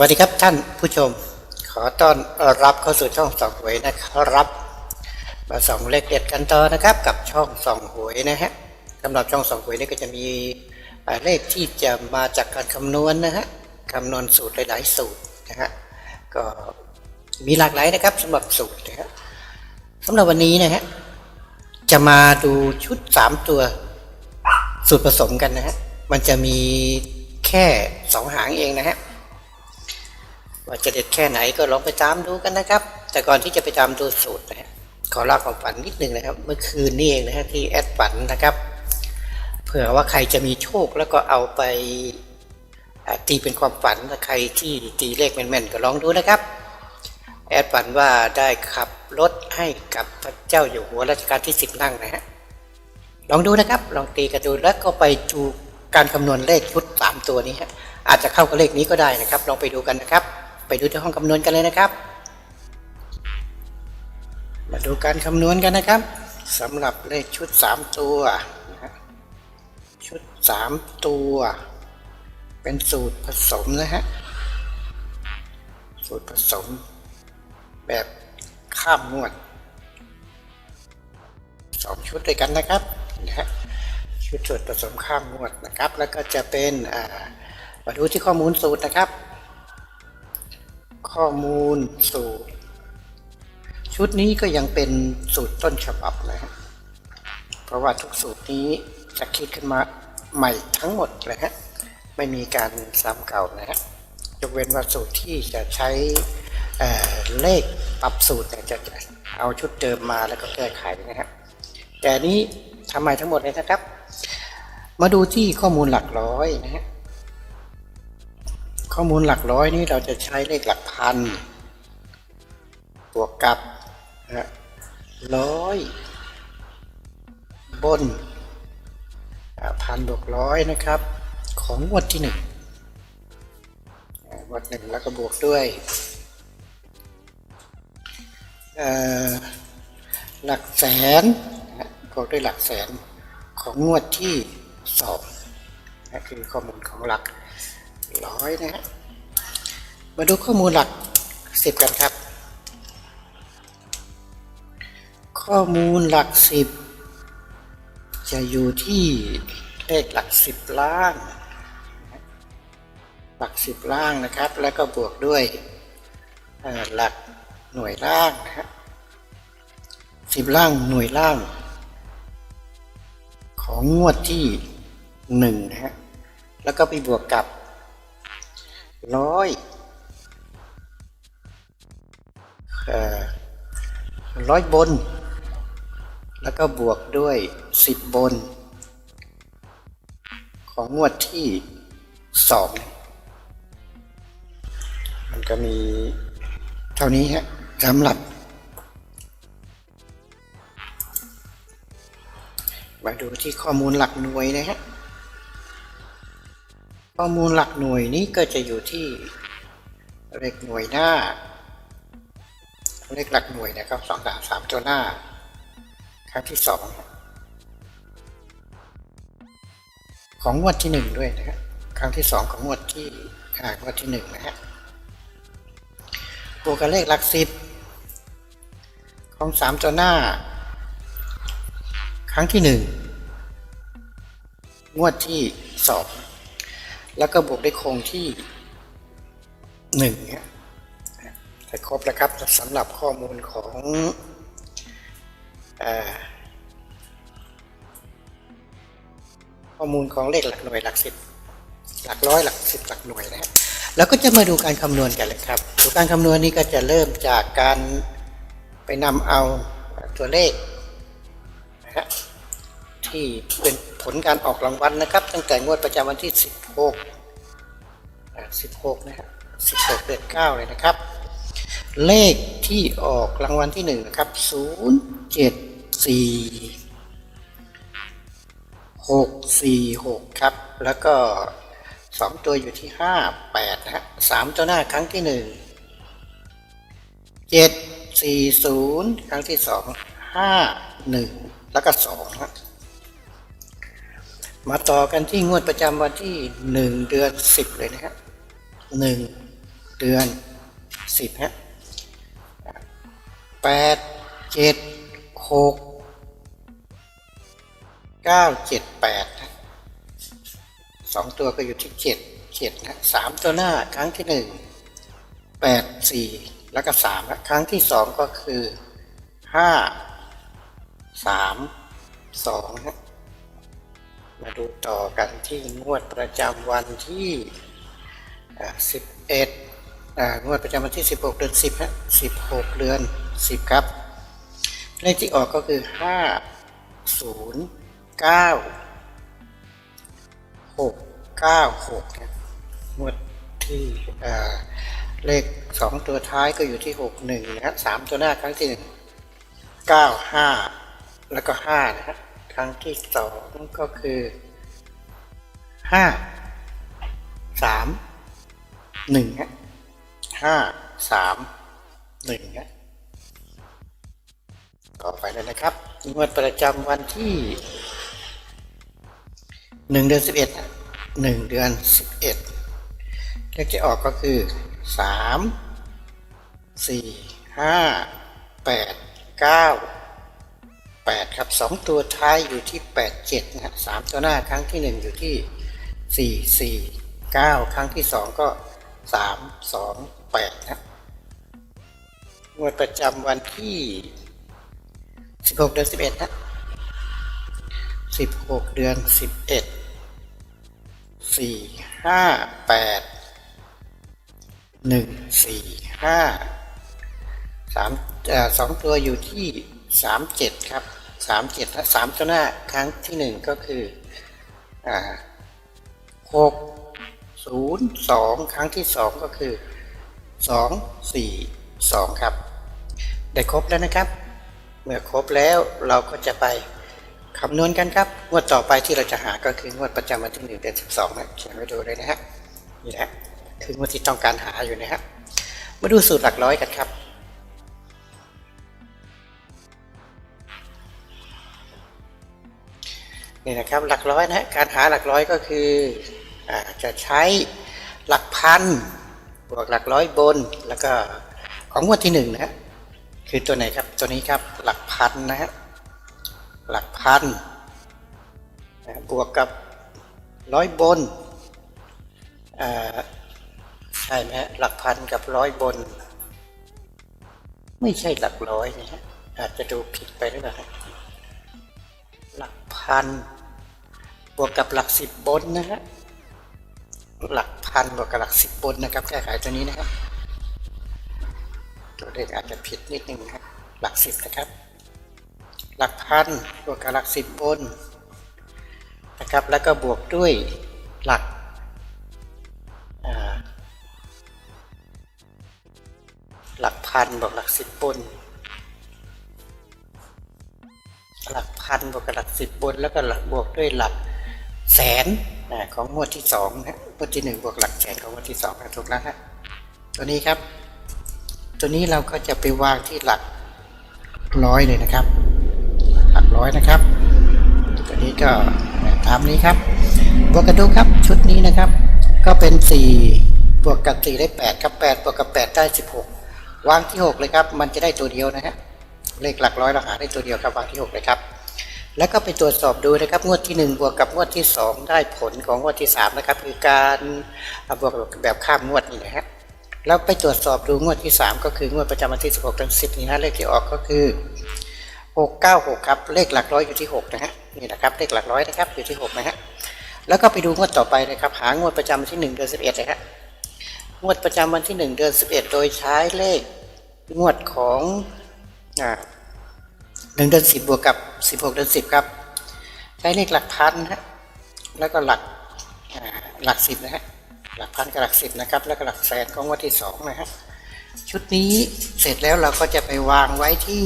วัสดีครับท่านผู้ชม ขอต้อนรับเข้าสู่ช่องส่องหวยนะครับ มาสองเลขเด็ดกันต่อนะครับ กับช่องส่องหวยนะฮะสำหรับช่องส่องหวยนี่ก็จะมีเลขที่จะมาจากการคำนวณนะฮะคำนวณสูตรหลาย ๆ สูตรนะฮะก็มีหลากหลายนะครับสำหรับสูตรนะฮะสำหรับวันนี้นะฮะจะมาดูชุด 3 ตัวสูตรผสมกันนะฮะมันจะมีแค่สองหางเองนะฮะ ว่าจะเด็ดแค่ไหนก็ลองไปตามดูกันนะครับ แต่ก่อนที่จะไปตามดูสูตรนะฮะขอเล่าความฝันนิดนึงนะครับ เมื่อคืนนี่เองนะฮะที่แอดฝันนะครับ เผื่อว่าใครจะมีโชคแล้วก็เอาไปตีเป็นความฝันถ้าใครที่ตีเลขแม่นๆก็ลองดูนะครับแอดฝันว่าได้ขับรถให้กับพระเจ้าอยู่หัวรัชกาลที่สิบนั่งนะฮะลองดูนะครับ ลองตีกันดูแล้วก็ไปดูการคำนวณเลขชุดสามตัวนี้ฮะอาจจะเข้ากับเลขนี้ก็ได้นะครับ ลองไปดูกันนะครับ ไปดูที่ห้องคำนวณกันเลยนะครับ มาดูการคำนวณกันนะครับสำหรับเลขชุดสามตัวนะชุดสามตัว เป็นสูตรผสมนะฮะสูตรผสม แบบข้ามงวดสองชุดด้วยกันนะครับนะฮะชุดส่วนผสมข้ามงวดนะครับ แล้วก็จะเป็นอ่ามาดูที่ข้อมูลสูตรนะครับ ข้อมูลสูตร ชุดนี้ก็ยังเป็นสูตรต้นฉบับนะฮะเพราะว่าทุกสูตรนี้จะคิดขึ้นมาใหม่ทั้งหมดเลยฮะไม่มีการซ้ำเก่านะฮะยกเว้นว่าสูตรที่จะใช้เเลขปรับสูตรเนี่ยจะเอาชุดเดิมมาแล้วก็แก้ไขนะฮะแต่นนี้ทำใหม่ทั้งหมดเลยนะครับ มาดูที่ข้อมูลหลักร้อยนะฮะ ข้อมูลหลักร้อยนี้เราจะใช้เลขหลักพันบวกกับร้อยบนพันบวกร้อยนะครับ ของงวดที่หนึ่งงวดหนึ่งแล้วก็บวกด้วยหลักแสนบวกด้วยหลักแสนของงวดที่สองนะคือข้อมูลของหลัก ร้อยนะฮะมาดูข้อมูลหลักสิบกันครับ ข้อมูลหลักสิบจะอยู่ที่เลขหลักสิบล่างนหลักสิบล่างนะครับ แล้วก็บวกด้วยหลักหน่วยล่างนะฮะสิบล่างหน่วยล่าง ของงวดที่หนึ่งนะฮะแล้วก็ไปบวกกับ ร้อยเอ่อร้อยบน แล้วก็บวกด้วยสิบบน ของงวดที่สองมันก็มีเท่านี้ฮะสำหรับ มาดูที่ข้อมูลหลักหน่วยนะฮะ ข้อมูลหลักหน่วยนี้ก็จะอยู่ที่เลขหน่วยหน้า เลขหลักหน่วยนะครับสองสามสามตัวหน้า ครั้งที่สองของงวดที่หนึ่งด้วยนะฮะครั้งที่สองของงวดที่อ่างวดที่หนึ่งนะฮะบวกกับเลขหลักสิบของสามตัวหน้า ครั้งที่หนึ่งงวดที่สอง แล้วก็บวกด้วยโครงที่หนึ่งเนี่ยแต่ครบแล้วครับสำหรับข้อมูลของอข้อมูลของเลขหลักหน่วยหลักสิบหลักร้อยหลักสิบหลักหน่วยนะ แล้วก็จะมาดูการคำนวณกันเลยครับดูการคำนวณนี้ก็จะเริ่มจากการไปนำเอาตัวเลขนะฮะที่เป็น ลการออกรางวัลนะครับ ตั้งแต่งวดประจำวันที่ 16 16 นะฮะ16เดือน9เลยนะครับ เลขที่ออกรางวัลที่ 1 นะครับ 074 646 ครับ แล้วก็ 2 ตัวอยู่ที่ 5 8 นะฮะ3ตัวหน้าครั้งที่1เจ็ดสี่ศูนย์ครั้งที่สองห้าหนึ่งแล้วก็สองฮะ มาต่อกันที่งวดประจำวันที่หนึ่งเดือนสิบเลยนะฮะหนึ่งเดือนสิบฮะแปดเจ็ดหกเก้าเจ็ดแปดสองตัวก็อยู่ที่เจ็ดเจ็ดนะสามตัวหน้าครั้งที่หนึ่งแปดสี่แล้วก็สามครั้งที่สองก็คือห้าสามสองนะ มาดูต่อกันที่งวดประจำวันที่สิบเอ็ดงวดประจำวันที่ 16 เดือน 10ฮะ16 เดือน 10 ครับ เลขที่ออกก็คือ 5 0 9 6 9 6นะงวดที่เลข 2 ตัวท้ายก็อยู่ที่ 6 1 นะครับ3ตัวหน้าครั้งที่ 1 9 5 แล้วก็ 5 นะครับ รั้งที่2ก็คือ5 3 1ฮะห้าสามหนึ่งนะต่อไปเลยนะครับงวดประจำวันที่หนึ่งเดือนสิบเอ็ดหนึ่งเดือนสิบเอ็ดเลขที่ออกก็คือสามสี่ห้าแปดเก้า แปดครับสองตัวท้ายอยู่ที่แปดเจ็ดนะสามตัวหน้าครั้งที่หนึ่งอยู่ที่สี่สี่เก้าครั้งที่สองก็สามสองแปดนะงวดประจำวันที่สิบหกเดือนสิบเอ็ดนะสิบหกเดือนสิบเอ็ดสี่ห้าแปดหนึ่งสี่ห้าสามสองตัวอยู่ที่สามเจ็ดครับ สามเจ็ดสามตัวหน้าครั้งที่หนึ่งก็คือหกศูนย์สองครั้งที่สองก็คือสองสี่สองครับ ได้ครบแล้วนะครับ เมื่อครบแล้วเราก็จะไปคำนวณกันครับงวดต่อไปที่เราจะหาก็คืองวดประจำวันที่หนึ่งเดือนสิบสองนะเขียนไว้ดูเลยนะฮะนี่นะคืองวดที่ต้องการหาอยู่นะฮะมาดูสูตรหลักร้อยกันครับ นี่นะครับหลักร้อยนะการหาหลักร้อยก็คืออาจะใช้หลักพันบวกหลักร้อยบน แล้วก็ของงวดที่หนึ่งนะคือตัวไหนครับตัวนี้ครับหลักพันนะฮะหลักพันบวกกับร้อยบนอ่าใช่ไหมหลักพันกับร้อยบน ไม่ใช่หลักร้อยนะฮะอาจจะดูผิดไปหรือเปล่าหลักพัน บวกกับหลักสิบบนนะฮะหลักพันบวกกับหลักสิบบนนะครับ แก้ไขตัวนี้นะครับตัวเลขอาจจะผิดนิดนึงครับ หลักสิบนะครับ หลักพันบวกกับหลักสิบบนนะครับ แล้วก็บวกด้วยหลักหลักพันบวกหลักสิบบน หลักพันบวกกับหลักสิบบน แล้วก็หลักบวกด้วยหลัก แสนนะของงวดที่สองนะงวดที่หนึ่งบวกหลักแสนของงวดที่สองนะถูกแล้วฮะตัวนี้ครับ ตัวนี้เราก็จะไปวางที่หลักร้อยเลยนะครับ หลักร้อยนะครับ ตัวนี้ก็ตามนี้ครับบวกกันดูครับชุดนี้นะครับ ก็เป็นสี่บวกกับสี่ได้แปดครับแปดบวกกับแปดได้สิบหกวางที่หกเลยครับ มันจะได้ตัวเดียวนะฮะเลขหลักร้อยเราหาได้ตัวเดียวครับวางที่6เลยครับ แล้วก็ไปตรวจสอบดูนะครับ งวดที่ 1 บวกกับงวดที่ 2 ได้ผลของงวดที่ 3 นะครับ คือการบวกแบบข้ามงวดนี่นะฮะแล้วไปตรวจสอบดูงวดที่ 3 ก็คืองวดประจำวันที่ 16เดือน10 นี้นะเลขที่ออกก็คือ 696 ครับ เลขหลักร้อยอยู่ที่ 6 นะฮะนี่นะครับเลขหลักร้อยนะครับอยู่ที่ 6 นะฮะแล้วก็ไปดูงวดต่อไปนะครับ หางวดประจำวันที่ 1 เดือน11เลยฮะงวดประจำวันที่ 1 เดือน11 โดยใช้เลขงวดของอ่า หนึ่งเดือนสิบบวกกับสิบหกเดือนสิบครับ ใช้เลขหลักพันฮะแล้วก็หลักหลักสิบนะฮะหลักพันกับหลักสิบนะครับ แล้วก็หลักแสนของงวันที่สองนะฮะชุดนี้เสร็จแล้วเราก็จะไปวางไว้ที่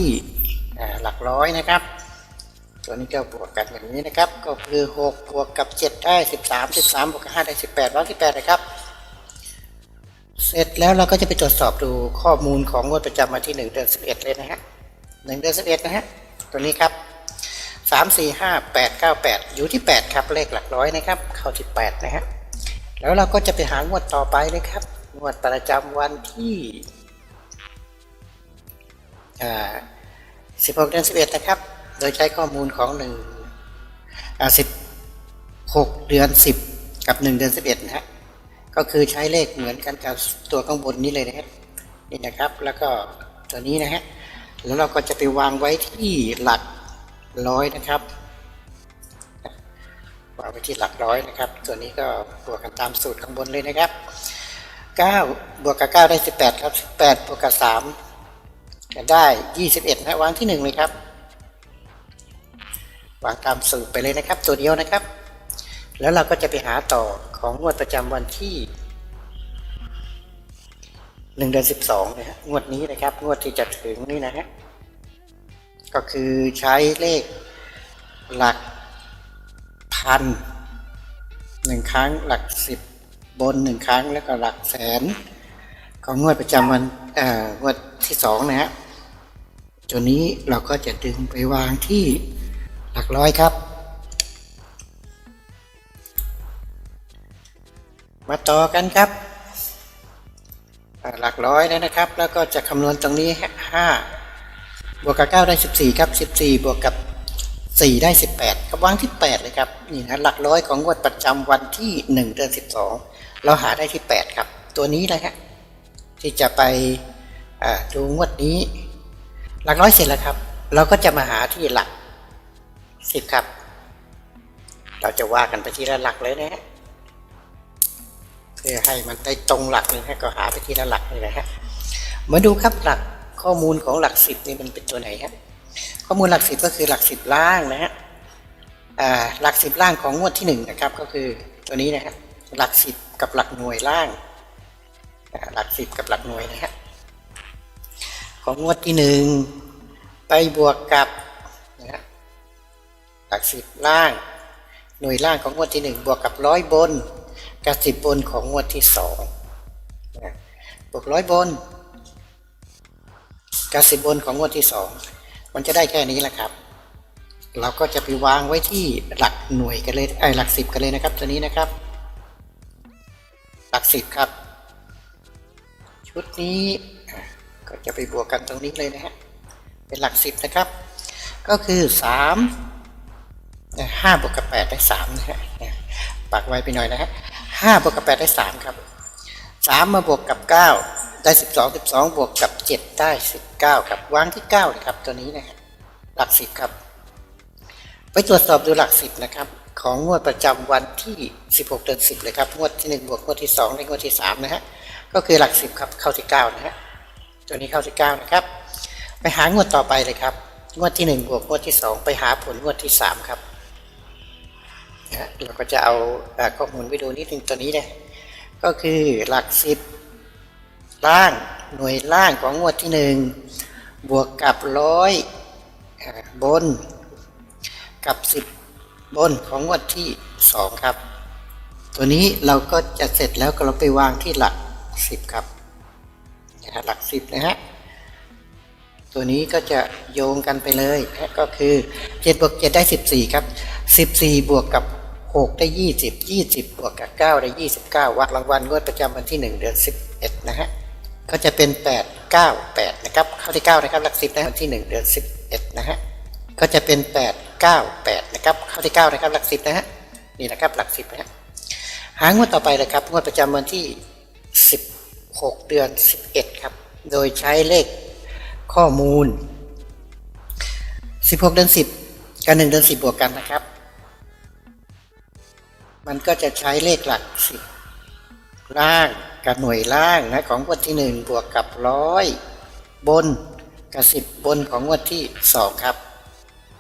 หลักร้อยนะครับ ตัวนี้ก็บวกกันแบบนี้นะครับ ก็คือหกบวกกับเจ็ดได้สิบสามสิบสามบวกกับห้าได้สิบแปดวางที่แปดนะครับเสร็จแล้วเราก็จะไปตรวจสอบดูข้อมูลของงวดประจำวันที่หนึ่งเดือนสิบเอ็ดเลยนะฮะหนึ่งเดือนสิบเอ็ดนะฮะ ตัวนี้ครับสามสี่ห้าแปดเก้าแปดอยู่ที่แปดครับ เลขหลักร้อยนะครับ เข้าที่แปดนะฮะ แล้วเราก็จะไปหางวดต่อไปเลยครับ งวดประจำวันที่อ่า16เดือน11 นะครับ โดยใช้ข้อมูลของ1อ่า16 เดือน 10 กับ 1 เดือน 11 นะฮะ ก็คือใช้เลขเหมือนกันกับตัวข้างบนนี้เลยนะครับ นี่นะครับ แล้วก็ตัวนี้นะฮะ แล้วเราก็จะไปวางไว้ที่หลักร้อยนะครับวางไว้ที่หลักร้อยนะครับ ตัวนี้ก็บวกกันตามสูตรข้างบนเลยนะครับ 9 บวกกับ 9 ได้ 18 ครับ 18 บวกกับ3จะได้ 21 นะวางที่ 1 เลยครับ วางตามสูตรไปเลยนะครับ ตัวเดียวนะครับ แล้วเราก็จะไปหาต่อของงวดประจำวันที่ 1เดือน12นะฮะงวดนี้นะครับ งวดที่จะถึงนี่นะฮะก็คือใช้เลขหลักพันหนึ่งครั้งหลักสิบบนหนึ่งครั้งแล้วก็หลักแสนของงวดประจำวันเอ่องวดที่สองนะฮะตัวนี้เราก็จะดึงไปวางที่หลักร้อยครับ มาต่อกันครับ หลักร้อยแล้วนะครับ แล้วก็จะคำนวณตรงนี้ห้าบวกกับเก้าได้สิบสี่ครับสิบสี่บวกกับสี่ได้สิบแปดครับวางที่แปดเลยครับ นี่นะหลักร้อยของงวดประจำวันที่หนึ่งเดือนสิบสองเราหาได้ที่แปดครับ ตัวนี้เลยฮะที่จะไปดูงวดนี้ หลักร้อยเสร็จแล้วครับ เราก็จะมาหาที่หลักสิบครับ เราจะว่ากันไปทีละหลักเลยนะฮะ พื่อให้มันได้ตรงหลักเลยฮะก็หาไปทีละหลักเลยนะฮะมาดูครับหลักข้อมูลของหลักสิบนี่มันเป็นตัวไหนฮะข้อมูลหลักสิบก็คือหลักสิบล่างนะฮะอ่าหลักสิบล่างของงวดที่หนึ่งนะครับก็คือตัวนี้นะฮะหลักสิบกับหลักหน่วยล่างหลักสิบกับหลักหน่วยนะฮะของงวดที่หนึ่งไปบวกกับนะฮะหลักสิบล่าง หน่วยล่างของงวดที่หนึ่งบวกกับร้อยบน กับสิบบนของงวดที่สองบวกร้อยบนกับสิบบนของงวดที่สองมันจะได้แค่นี้แหละครับ เราก็จะไปวางไว้ที่หลักหน่วยกันเลยไอ้หลักสิบกันเลยนะครับตัวนี้นะครับ หลักสิบครับ ชุดนี้ก็จะไปบวกกันตรงนี้เลยนะฮะเป็นหลักสิบนะครับ ก็คือสามห้าบวกกับแปดได้สามนะฮะปักไว้ไปหน่อยนะฮะ ห้าบวกกับแปดได้สามครับสามมาบวกกับเก้าได้สิบสองสิบสองบวกกับเจ็ดได้สิบเก้าครับวางที่เก้าเลยครับ ตัวนี้นะฮะหลักสิบครับ ไปตรวจสอบดูหลักสิบนะครับ ของงวดประจำวันที่สิบหกเดือนสิบเลยครับงวดที่หนึ่งบวกงวดที่สองและงวดที่สามนะฮะก็คือหลักสิบครับเข้าที่เก้านะฮะตัวนี้เข้าที่เก้านะครับ ไปหางวดต่อไปเลยครับงวดที่หนึ่งบวกงวดที่สองไปหาผลงวดที่สามครับ นะเราก็จะเอาข้อมูลไปดูนิดนึงตัวนี้นะก็คือหลักสิบล่างหน่วยล่างของงวดที่หนึ่งบวกกับร้อยบน กับสิบบนของงวดที่สองครับ ตัวนี้เราก็จะเสร็จแล้วก็เราไปวางที่หลักสิบครับหลักสิบนะฮะตัวนี้ก็จะโยงกันไปเลยก็คือ7บวก7ได้ 14 ครับ 14 บวกกับ 6ได้20 20บยี่สิบบวกกับ9ได้29วักรางวัลงวดประจำวันที่1เดือน11นะฮะก็จะเป็น8 9 8นะครับเข้าที่9นะครับหลัก10นะวันที่1เดือน11นะฮะก็จะเป็น8 9 8นะครับเข้าที่9นะครับหลัก10นะฮะนี่นะครับหลัก10นะฮะหางวดต่อไปเลยครับงวดประจำวันที่16เดือน11ครับโดยใช้เลขข้อมูล 16 เดือน 10 กับ 1 เดือน 10 บวกกันนะครับ มันก็จะใช้เลขหลัก10ล่างกับหน่วยล่างนะของงวดที่1บวกกับร้อยบนกับ10บบนของงวดที่2ครับ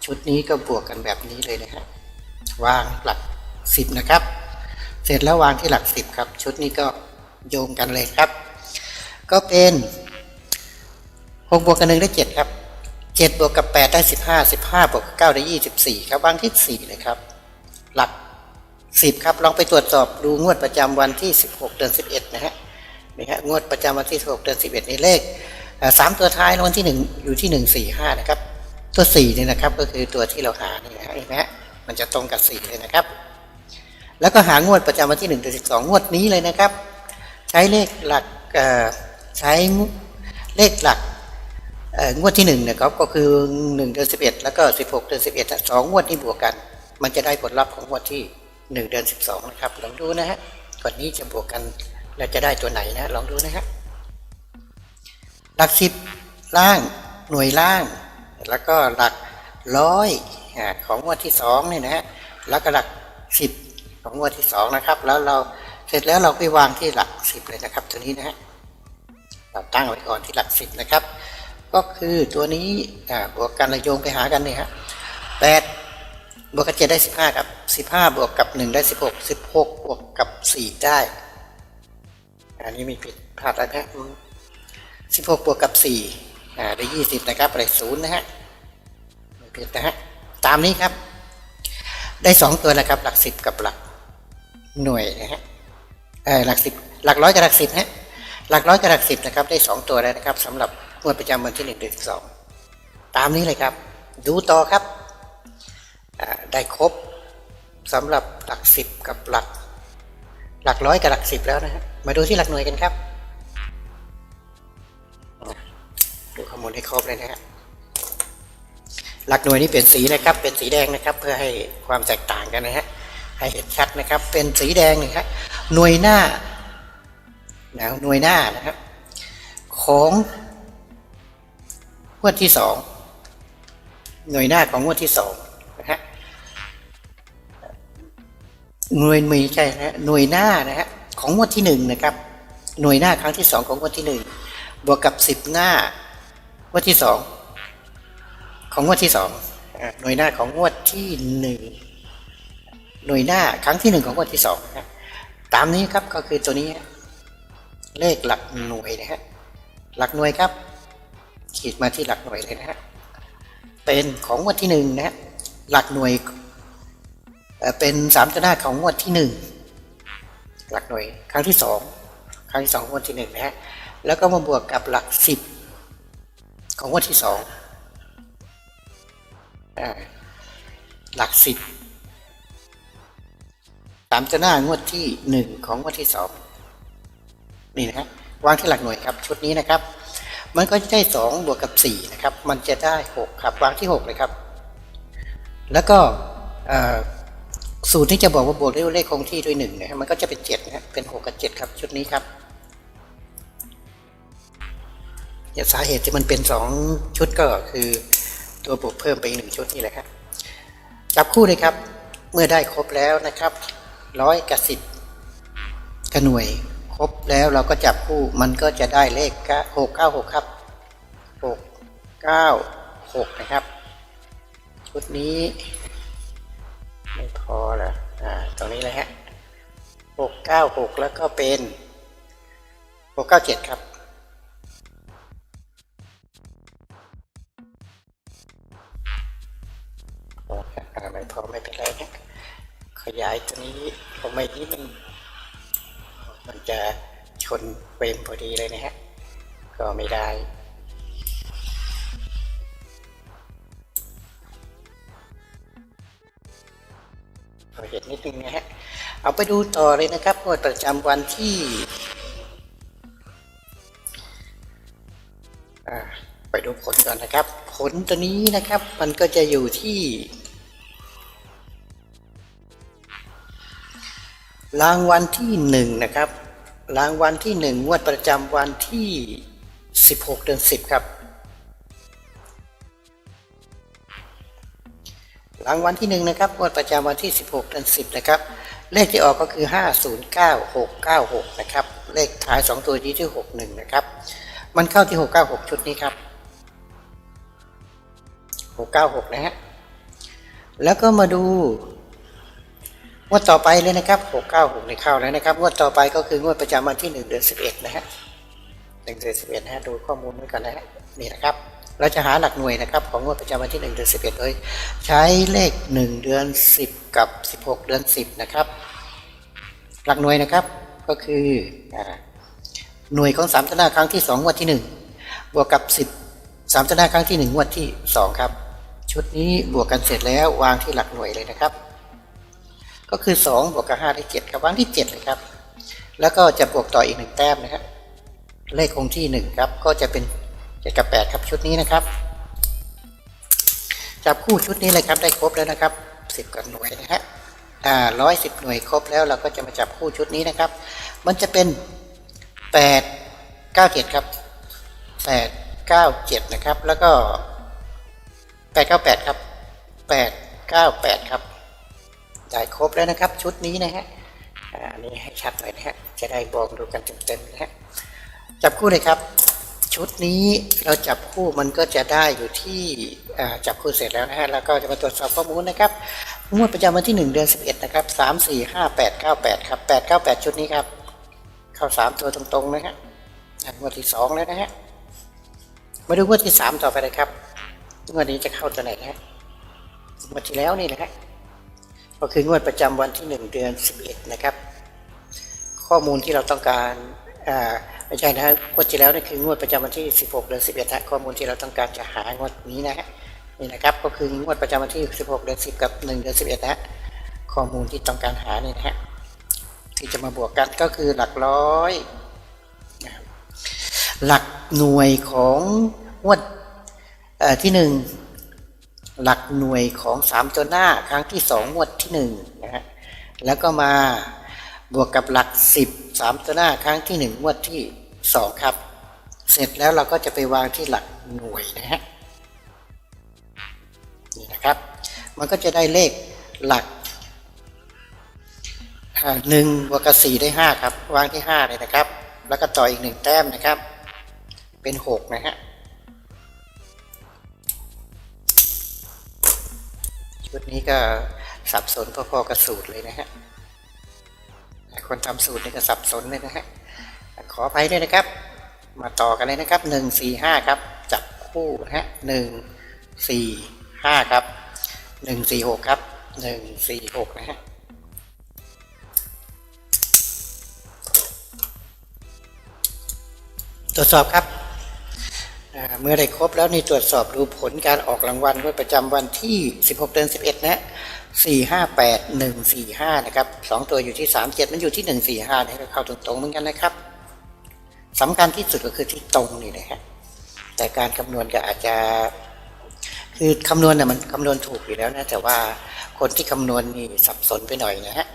ชุดนี้ก็บวกกันแบบนี้เลยนะครับวางหลัก10นะครับ เสร็จแล้ววางที่หลัก10ครับ ชุดนี้ก็โยงกันเลยครับ ก็เป็นหกบวกกับหนึ่งได้เจ็ดครับเจ็ดบวกกับแปดได้สิบห้าสิบห้าบวกกับเก้าได้ยี่สิบสี่ครับวางที่สี่เลยครับ หลัก สิบครับลองไปตรวจสอบดูงวดประจำวันที่สิบหกเดือนสิบเอ็ดนะฮะนี่ฮะงวดประจำวันที่สิบหกเดือนสิบเอ็ดในเลขสามตัวท้ายรางวัลที่หนึ่งอยู่ที่หนึ่งสี่ห้านะครับ ตัวสี่นี่นะครับก็คือตัวที่เราหานี่นะฮะเห็นไหมฮะมันจะตรงกับสี่เลยนะครับ แล้วก็หางวดประจำวันที่หนึ่งเดือนสิบสองงวดนี้เลยนะครับ ใช้เลขหลักใช้เลขหลักงวดที่หนึ่งเนะครับก็คือหนึ่งเดือนสิบเอ็ดแล้วก็สิบหกเดือนสิบเอ็ดสองงวดที่บวกกัน มันจะได้ผลลัพธ์ของงวดที่ หนึ่งเดือนสิบสองนะครับลองดูนะฮะก่อนนี้จะบวกกันแล้วจะได้ตัวไหนนะลองดูนะฮะหลักสิบล่างหน่วยล่าง แล้วก็หลักร้อยของงวดที่สองนี่นะฮะแล้วก็หลักสิบของงวดที่สองนะครับ แล้วเราเสร็จแล้วเราไปวางที่หลักสิบเลยนะครับตัวนี้นะฮะเราตั้งไว้ก่อนที่หลักสิบนะครับ ก็คือตัวนี้บวกกันระโยงไปหากันเนี่ยฮะแปด บวกกับเจ็ดได้สิบห้าครับสิบห้าบวกกับหนึ่งได้สิบหกสิบหกบวกกับสี่ได้ อันนี้มีผิดพลาดอะไรไหมสิบหกบวกกับสี่อ่าได้ยี่สิบนะครับได้ศูนย์นะฮะไม่ผิดนะฮะตามนี้ครับ ได้สองตัวแล้วครับ หลักสิบกับหลักหน่วยนะฮะเออหลักสิบหลักร้อยกับหลักสิบฮะหลักร้อยกับหลักสิบนะครับ ได้สองตัวแล้วนะครับสำหรับงวดประจำวันที่หนึ่งเดือนสองตามนี้เลยครับ ดูต่อครับ ได้ครบสำหรับหลักสิบกับหลัก หลักร้อยกับหลักสิบแล้วนะฮะมาดูที่หลักหน่วยกันครับ ดูข้อมูลให้ครบเลยนะฮะหลักหน่วยนี่เป็นสีนะครับ เป็นสีแดงนะครับ เพื่อให้ความแตกต่างกันนะฮะให้เห็นชัดนะครับ เป็นสีแดงนะครับหน่วยหน้านะหน่วยหน้านะครับ ของงวดที่สองหน่วยหน้าของงวดที่สอง หน่วยไม่ใช่นะฮะหน่วยหน้านะฮะของงวดที่หนึ่งนะครับ หน่วยหน้าครั้งที่สองของงวดที่หนึ่งบวกกับสิบหน้างวดที่สองของงวดที่สองหน่วยหน้าของงวดที่หนึ่งหน่วยหน้าครั้งที่หนึ่งของงวดที่สองนะตามนี้ครับก็คือตัวนี้ เลขหลักหน่วยนะฮะหลักหน่วยครับ ขีดมาที่หลักหน่วยเลยนะฮะเป็นของงวดที่หนึ่งนะฮะหลักหน่วย เป็นสามตัวหน้าของงวดที่หนึ่งหลักหน่วยครั้งที่สองครั้งที่สองงวดที่หนึ่งนะฮะแล้วก็มาบวกกับหลักสิบของงวดที่สองหลักสิบตามตัวหน้างวดที่หนึ่งของงวดที่สองนี่นะครับวางที่หลักหน่วยครับ ชุดนี้นะครับ มันก็จะได้สองบวกกับสี่นะครับ มันจะได้หกครับวางที่หกเลยครับ แล้วก็ สูตรที่จะบอกว่าบวกด้วยเลขคงที่ด้วยหนึ่งนะครับมันก็จะเป็นเจ็ดนะเป็นหกกับเจ็ดครับชุดนี้ครับอย่าสาเหตุที่มันเป็นสองชุดก็คือตัวบวกเพิ่มไปอีกหนึ่งชุดนี่แหละครับจับคู่เลยครับ เมื่อได้ครบแล้วนะครับร้อยกับสิบกระหน่วยครบแล้วเราก็จับคู่มันก็จะได้เลขหกเก้าหกครับหกเก้าหกนะครับ ชุดนี้ ไม่พอเหรออ่าตรงนี้เลยฮะหกเก้าหกแล้วก็เป็นหกเก้าเจ็ดครับอ่าไม่พอไม่เป็นไรนะขยายตัวนี้ผมไม่นี้มันมันจะชนเฟรมพอดีเลยนะฮะ ก็ไม่ได้ เห็นนิดนึงนะฮะ เอาไปดูต่อเลยนะครับงวดประจำวันที่ไปดูผลก่อนนะครับ ผลตัวนี้นะครับ มันก็จะอยู่ที่รางวัลที่หนึ่งนะครับ รางวัลที่หนึ่งงวดประจำวันที่ 16 เดือน10 ครับ รางวัลที่หนึ่งนะครับงวดประจำวันที่ 16เดือน10 นะครับ เลขที่ออกก็คือ 509696 นะครับ เลขท้าย 2 ตัวที่ที่ 61 นะครับ มันเข้าที่ 696 ชุดนี้ครับ 696 นะฮะ แล้วก็มาดูงวดต่อไปเลยนะครับ 696ในเข้าแล้วนะครับ งวดต่อไปก็คืองวดประจำวันที่ 1 เดือน11 นะฮะ1เดือน11นะฮะ ดูข้อมูลไว้ก่อนนะฮะ นี่นะครับ เราจะหาหลักหน่วยนะครับ ของงวดประจำวันที่ 1 เดือน 11 โดย ใช้เลข 1 เดือน 10 กับ 16 เดือน 10 นะครับ หลักหน่วยนะครับก็คือหน่วยของ3ตัวหน้าครั้งที่ 2 งวดที่ 1 บวกกับ 10 3ตัวหน้าครั้งที่ 1 งวดที่ 2 ครับ ชุดนี้บวกกันเสร็จแล้ววางที่หลักหน่วยเลยนะครับ ก็คือ 2 บวกกับ5ได้7ครับวางที่ 7 เลยครับ แล้วก็จะบวกต่ออีกหนึ่งแต้มนะครับ เลขคงที่หนึ่งครับก็จะเป็น เจ็ดกับแปดครับชุดนี้นะครับ จับคู่ชุดนี้เลยครับได้ครบแล้วนะครับสิบกับหน่วยนะฮะอ่าร้อยสิบหน่วยครบแล้วเราก็จะมาจับคู่ชุดนี้นะครับ มันจะเป็นแปดเก้าเจ็ดครับแปดเก้าเจ็ดนะครับ แล้วก็แปดเก้าแปดครับแปดเก้าแปดครับได้ครบแล้วนะครับ ชุดนี้นะฮะอันนี้ให้ชัดหน่อยนะฮะจะได้บอกดูกันเต็มๆนะฮะจับคู่เลยครับ ชุดนี้เราจับคู่มันก็จะได้อยู่ที่จับคู่เสร็จแล้วนะฮะแล้วก็จะมาตรวจสอบข้อมูลนะครับงวดประจำวันที่ 1 เดือน 11 นะครับ 3 4 5 8 9 8 ครับ 8 9 8 ชุดนี้ครับ เข้า 3 ตัวตรงๆนะฮะงวดที่ 2 แล้วนะฮะมาดูงวดที่ 3 ต่อไปเลยครับงวดนี้จะเข้าตัวไหนนะฮะงวดที่แล้วนี่นะฮะก็คืองวดประจำวันที่ 1 เดือน 11 นะครับ ข้อมูลที่เราต้องการอ่า ไม่ใช่นะงวดที่แล้วนี่คืองวดประจำวันที่ 16 เดือน 11ฮะข้อมูลที่เราต้องการจะหางวดนี้นะฮะนี่นะครับก็คืองวดประจำวันที่ 16 เดือน 10 กับ 1 เดือน 11นะฮะข้อมูลที่ต้องการหานี่นะฮะที่จะมาบวกกันก็คือหลักร้อยหลักหน่วยของงวดที่หนึ่งหลักหน่วยของ 3 ตัวหน้าครั้งที่ 2 งวดที่1นะฮะแล้วก็มาบวกกับหลัก 10 3 ตัวหน้าครั้งที่ 1 งวดที่ 2 ครับ เสร็จแล้วเราก็จะไปวางที่หลักหน่วยนะฮะนี่นะครับ มันก็จะได้เลขหลักหนึ่งบวกกับสี่ได้ห้าครับ วางที่ห้าเลยนะครับ แล้วก็ต่ออีกหนึ่งแต้มนะครับ เป็นหกนะฮะชุดนี้ก็สับสนพอๆกับสูตรเลยนะฮะคนทำสูตรนี่ก็สับสนเลยนะฮะ ขออภัยด้วยนะครับ มาต่อกันเลยนะครับหนึ่งสี่ห้าครับ จับคู่นะฮะหนึ่งสี่ห้าครับหนึ่งสี่หกครับหนึ่งสี่หกนะฮะตรวจสอบครับ เมื่อได้ครบแล้วนี่ตรวจสอบดูผลการออกรางวัลงวดประจำวันที่ 16 เดือน 11 นะ458 145 นะครับสองตัวอยู่ที่ 37 มันอยู่ที่ 145นะเข้าตรงๆเหมือนกันนะครับ สำคัญที่สุดก็คือที่ตรงนี่นะฮะแต่การคำนวณก็อาจจะคือคำนวณเนี่ยมันคำนวณถูกอยู่แล้วนะ แต่ว่าคนที่คำนวณนี่สับสนไปหน่อยนะฮะ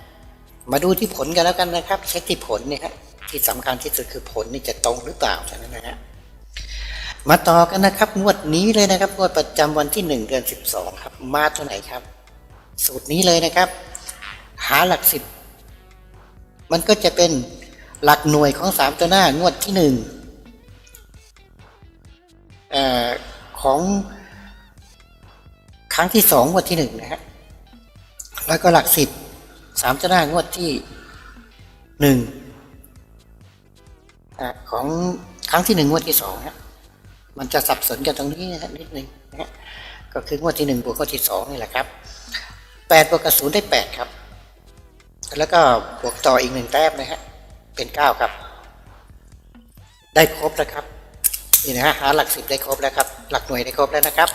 มาดูที่ผลกันแล้วกันนะครับ เช็คที่ผลเนี่ยฮะที่สำคัญที่สุดคือผลนี่จะตรงหรือเปล่าแค่นั้นนะฮะมาต่อกันนะครับงวดนี้เลยนะครับงวดประจำวันที่ 1 เดือน 12 ครับ มาตัวไหนครับ สูตรนี้เลยนะครับ หาหลักสิบมันก็จะเป็น หลักหน่วยของ3ตัวหน้างวดที่1เอ่อของครั้งที่2งวดที่1นะฮะแล้วก็หลักสิบสามตัวหน้างวดที่1อ่าของครั้งที่1งวดที่2ฮะมันจะสับสนกันตรงนี้นะฮะนิดนึงนะฮะก็คืองวดที่หนึ่งบวกงวดที่สองนี่แหละครับแปดบวกกับศูนย์ได้แปดครับ แล้วก็บวกต่ออีกหนึ่งแต้มนะฮะ เป็นเก้าครับ ได้ครบแล้วครับนี่นะฮะหาหลักสิบได้ครบแล้วครับ หลักหน่วยได้ครบแล้วนะครับ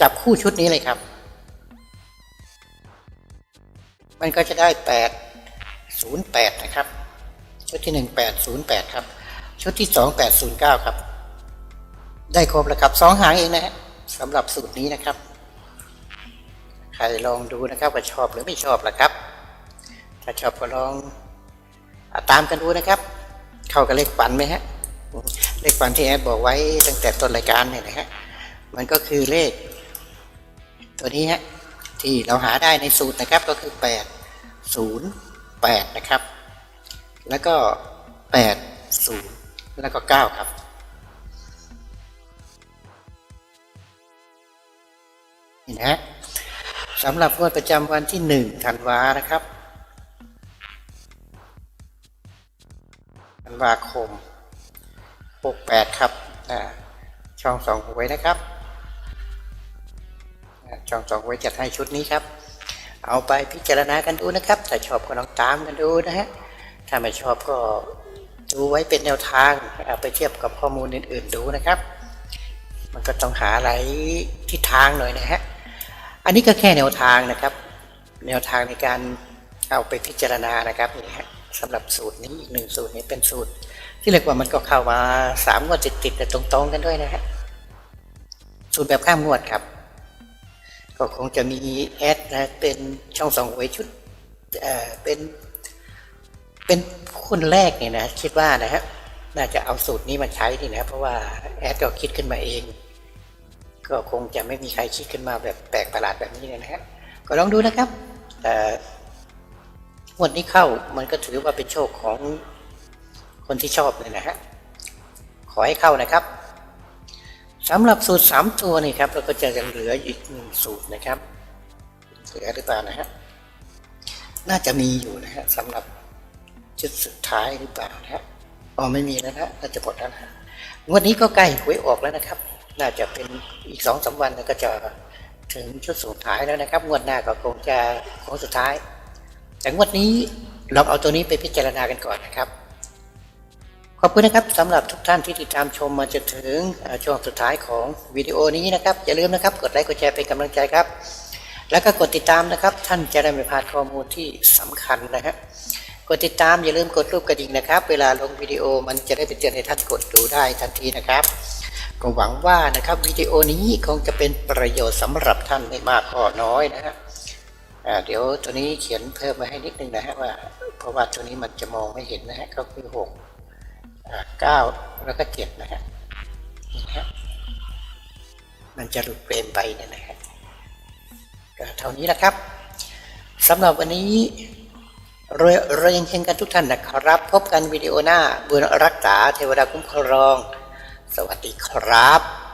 จับคู่ชุดนี้เลยครับ มันก็จะได้แปดศูนย์แปดนะครับ ชุดที่หนึ่งแปดศูนย์แปดครับ ชุดที่สองแปดศูนย์เก้าครับ ได้ครบแล้วครับสองหางเองนะฮะสำหรับสูตรนี้นะครับ ใครลองดูนะครับว่าชอบหรือไม่ชอบล่ะครับ ถ้าชอบก็ลอง ตามกันดูนะครับ เข้ากับเลขฝันไหมฮะ เลขฝันที่แอดบอกไว้ตั้งแต่ต้นรายการเนี่ยนะฮะ มันก็คือเลข ตัวนี้ฮะที่เราหาได้ในสูตรนะครับก็คือแปดศูนย์แปดนะครับ แล้วก็แปดศูนย์แล้วก็เก้าครับนี่นะฮะสำหรับงวดประจำวันที่หนึ่งธันวานะครับ ธันวาคมหกแปดครับช่องสองหวยนะครับช่องสองหวยจัดให้ชุดนี้ครับ เอาไปพิจารณากันดูนะครับ ถ้าชอบก็ลองตามกันดูนะฮะถ้าไม่ชอบก็ดูไว้เป็นแนวทางเอาไปเทียบกับข้อมูลอื่น ๆ ดูนะครับ มันก็ต้องหาอะไรทิศทางหน่อยนะฮะอันนี้ก็แค่แนวทางนะครับ แนวทางในการเอาไปพิจารณานะครับนี่ฮะ สำหรับสูตรนี้อีกหนึ่งสูตรนี้เป็นสูตร ที่เรียกว่ามันก็เข้ามาสามงวดติดๆแต่ตรงๆกันด้วยนะฮะสูตรแบบข้ามงวดครับ ก็คงจะมีแอดนะเป็นช่องสองหวยชุดเอ่อเป็นเป็นคนแรกเนี่ยนะ คิดว่านะฮะน่าจะเอาสูตรนี้มาใช้ดีนะ เพราะว่าแอดก็คิดขึ้นมาเอง ก็คงจะไม่มีใครคิดขึ้นมาแบบแปลกประหลาดแบบนี้นะฮะก็ลองดูนะครับแต่ งวดนี้เข้ามันก็ถือว่าเป็นโชคของคนที่ชอบเลยนะฮะ ขอให้เข้านะครับสำหรับสูตรสามตัวนี่ครับเราก็จะยังเหลืออีกหนึ่งสูตรนะครับเหลือหรือเปล่านะฮะน่าจะมีอยู่นะฮะสำหรับชุดสุดท้ายหรือเปล่านะครับอ๋อไม่มีแล้วนะน่าจะหมดแล้วนะงวดนี้ก็ใกล้หวยออกแล้วนะครับ น่าจะเป็นอีกสองสามวันก็จะถึงชุดสุดท้ายแล้วนะครับ งวดหน้าก็คงจะของสุดท้าย แต่งวดนี้ลองเอาตัวนี้ไปพิจารณากันก่อนนะครับ ขอบคุณนะครับสำหรับทุกท่านที่ติดตามชมมาจนถึงช่วงสุดท้ายของวิดีโอนี้นะครับ อย่าลืมนะครับ กดไลค์กดแชร์เป็นกำลังใจครับ แล้วก็กดติดตามนะครับ ท่านจะได้ไม่พลาดข้อมูลที่สำคัญนะฮะกดติดตามอย่าลืมกดรูปกระดิ่งนะครับ เวลาลงวิดีโอมันจะได้ไปเตือนให้ท่านกดดูได้ทันทีนะครับก็หวังว่านะครับวิดีโอนี้คงจะเป็นประโยชน์สำหรับท่านไม่มากก็น้อยนะฮะอ่า เดี๋ยวตัวนี้เขียนเพิ่มมาให้นิดนึงนะฮะว่าเพราะว่าตัวนี้มันจะมองไม่เห็นนะฮะก็คือหกเก้าแล้วก็เจ็ดนะฮะมันจะหลุดเฟรมไปเนยนะฮะก็เท่านี้นะครับสำหรับวันนี้เรวยรวยเฮงๆกันทุกท่านนะครับ พบกันวิดีโอหน้าบุญรักษาเทวดาคุ้มครอง สวัสดีครับ